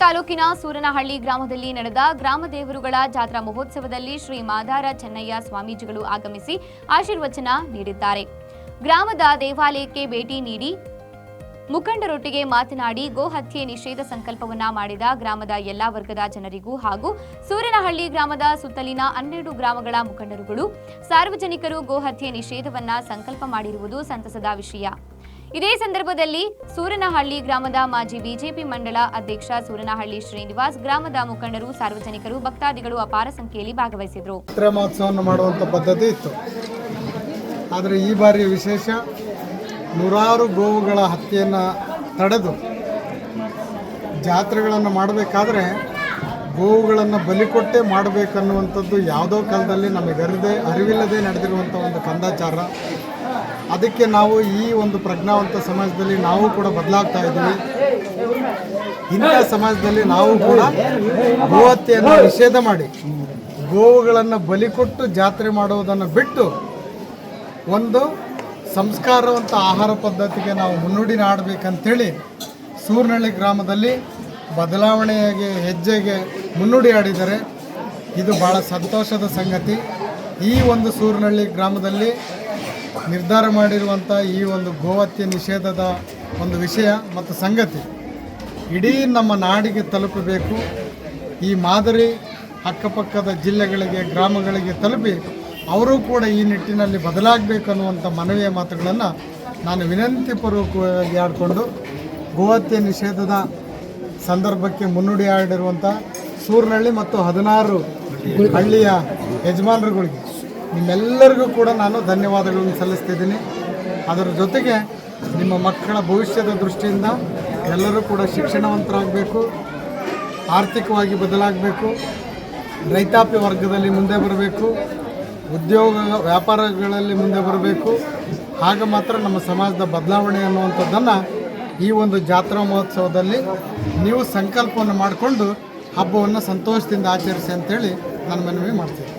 ತಾಲೂಕಿನ ಸೂರನಹಳ್ಳಿ ಗ್ರಾಮದಲ್ಲಿ ನಡೆದ ಗ್ರಾಮ ದೇವರುಗಳ ಜಾತ್ರಾ ಮಹೋತ್ಸವದಲ್ಲಿ ಶ್ರೀ ಮಾದಾರ ಚೆನ್ನಯ್ಯ ಸ್ವಾಮೀಜಿಗಳು ಆಗಮಿಸಿ ಆಶೀರ್ವಚನ ನೀಡಿದ್ದಾರೆ. ಗ್ರಾಮದ ದೇವಾಲಯಕ್ಕೆ ಭೇಟಿ ನೀಡಿ ಮುಖಂಡರೊಟ್ಟಿಗೆ ಮಾತನಾಡಿ ಗೋಹತ್ಯೆ ನಿಷೇಧ ಸಂಕಲ್ಪವನ್ನ ಮಾಡಿದ ಗ್ರಾಮದ ಎಲ್ಲಾ ವರ್ಗದ ಜನರಿಗೂ ಹಾಗೂ ಸೂರನಹಳ್ಳಿ ಗ್ರಾಮದ ಸುತ್ತಲಿನ ಹನ್ನೆರಡು ಗ್ರಾಮಗಳ ಮುಖಂಡರುಗಳು ಸಾರ್ವಜನಿಕರು ಗೋಹತ್ಯೆ ನಿಷೇಧವನ್ನ ಸಂಕಲ್ಪ ಮಾಡಿರುವುದು ಸಂತಸದ ವಿಷಯ. ಇದೇ ಸಂದರ್ಭದಲ್ಲಿ ಸೂರನಹಳ್ಳಿ ಗ್ರಾಮದ ಮಾಜಿ ಬಿಜೆಪಿ ಮಂಡಲ ಅಧ್ಯಕ್ಷ ಸೂರನಹಳ್ಳಿ ಶ್ರೀನಿವಾಸ್, ಗ್ರಾಮದ ಮುಖಂಡರು, ಸಾರ್ವಜನಿಕರು, ಭಕ್ತಾದಿಗಳು ಅಪಾರ ಸಂಖ್ಯೆಯಲ್ಲಿ ಭಾಗವಹಿಸಿದರು. ಮಹೋತ್ಸವವನ್ನು ಮಾಡುವಂಥ ಪದ್ಧತಿ ಇತ್ತು. ಆದರೆ ಈ ಬಾರಿ ವಿಶೇಷ ನೂರಾರು ಗೋವುಗಳ ಹತ್ಯೆಯನ್ನು ತಡೆದು ಜಾತ್ರೆಗಳನ್ನು ಮಾಡಬೇಕಾದ್ರೆ ಗೋವುಗಳನ್ನು ಬಲಿ ಕೊಟ್ಟೇ ಮಾಡಬೇಕನ್ನುವಂಥದ್ದು ಯಾವುದೋ ಕಾಲದಲ್ಲಿ ನಮಗೆ ಅರಿದೇ ಅರಿವಿಲ್ಲದೆ ನಡೆದಿರುವಂಥ ಒಂದು ಕಂದಾಚಾರ. ಅದಕ್ಕೆ ನಾವು ಈ ಒಂದು ಪ್ರಜ್ಞಾವಂತ ಸಮಾಜದಲ್ಲಿ ನಾವು ಕೂಡ ಬದಲಾಗ್ತಾ ಇದ್ದೀವಿ. ಇಂಥ ಸಮಾಜದಲ್ಲಿ ನಾವು ಕೂಡ ಗೋಹತ್ಯೆಯನ್ನು ನಿಷೇಧ ಮಾಡಿ, ಗೋವುಗಳನ್ನು ಬಲಿ ಕೊಟ್ಟು ಜಾತ್ರೆ ಮಾಡುವುದನ್ನು ಬಿಟ್ಟು ಒಂದು ಸಂಸ್ಕಾರವಂತ ಆಹಾರ ಪದ್ಧತಿಗೆ ನಾವು ಮುನ್ನುಡಿ ಆಡಬೇಕಂಥೇಳಿ ಸೂರ್ನಹಳ್ಳಿ ಗ್ರಾಮದಲ್ಲಿ ಬದಲಾವಣೆಗೆ ಹೆಜ್ಜೆಗೆ ಮುನ್ನುಡಿ ಆಡಿದ್ದಾರೆ. ಇದು ಭಾಳ ಸಂತೋಷದ ಸಂಗತಿ. ಈ ಒಂದು ಸೂರ್ನಹಳ್ಳಿ ಗ್ರಾಮದಲ್ಲಿ ನಿರ್ಧಾರ ಮಾಡಿರುವಂಥ ಈ ಒಂದು ಗೋಹತ್ಯೆ ನಿಷೇಧದ ಒಂದು ವಿಷಯ ಮತ್ತು ಸಂಗತಿ. ಇಡೀ ನಮ್ಮ ನಾಡಿಗೆ ತಲುಪಬೇಕು. ಈ ಮಾದರಿ ಅಕ್ಕಪಕ್ಕದ ಜಿಲ್ಲೆಗಳಿಗೆ, ಗ್ರಾಮಗಳಿಗೆ ತಲುಪಿ ಅವರು ಕೂಡ ಈ ನಿಟ್ಟಿನಲ್ಲಿ ಬದಲಾಗಬೇಕು ಅನ್ನುವಂಥ ಮನವಿಯ ಮಾತುಗಳನ್ನು ನಾನು ವಿನಂತಿಪೂರ್ವಕವಾಗಿ ಆಡಿಕೊಂಡು ಗೋಹತ್ಯೆ ನಿಷೇಧದ ಸಂದರ್ಭಕ್ಕೆ ಮುನ್ನುಡಿ ಆಡಿರುವಂಥ ಸೂರ್ನಹಳ್ಳಿ ಮತ್ತು ಹದಿನಾರು ಹಳ್ಳಿಯ ಯಜಮಾನರುಗಳಿಗೆ ನಿಮ್ಮೆಲ್ಲರಿಗೂ ಕೂಡ ನಾನು ಧನ್ಯವಾದಗಳನ್ನು ಸಲ್ಲಿಸ್ತಿದ್ದೀನಿ. ಅದರ ಜೊತೆಗೆ ನಿಮ್ಮ ಮಕ್ಕಳ ಭವಿಷ್ಯದ ದೃಷ್ಟಿಯಿಂದ ಎಲ್ಲರೂ ಕೂಡ ಶಿಕ್ಷಣವಂತರಾಗಬೇಕು, ಆರ್ಥಿಕವಾಗಿ ಬದಲಾಗಬೇಕು, ರೈತಾಪಿ ವರ್ಗದಲ್ಲಿ ಮುಂದೆ ಬರಬೇಕು, ಉದ್ಯೋಗ ವ್ಯಾಪಾರಗಳಲ್ಲಿ ಮುಂದೆ ಬರಬೇಕು. ಆಗ ಮಾತ್ರ ನಮ್ಮ ಸಮಾಜದ ಬದಲಾವಣೆ ಅನ್ನುವಂಥದ್ದನ್ನು ಈ ಒಂದು ಜಾತ್ರಾ ಮಹೋತ್ಸವದಲ್ಲಿ ನೀವು ಸಂಕಲ್ಪವನ್ನು ಮಾಡಿಕೊಂಡು ಹಬ್ಬವನ್ನು ಸಂತೋಷದಿಂದ ಆಚರಿಸಿ ಅಂತೇಳಿ ನಾನು ಮನವಿ ಮಾಡ್ತೀನಿ.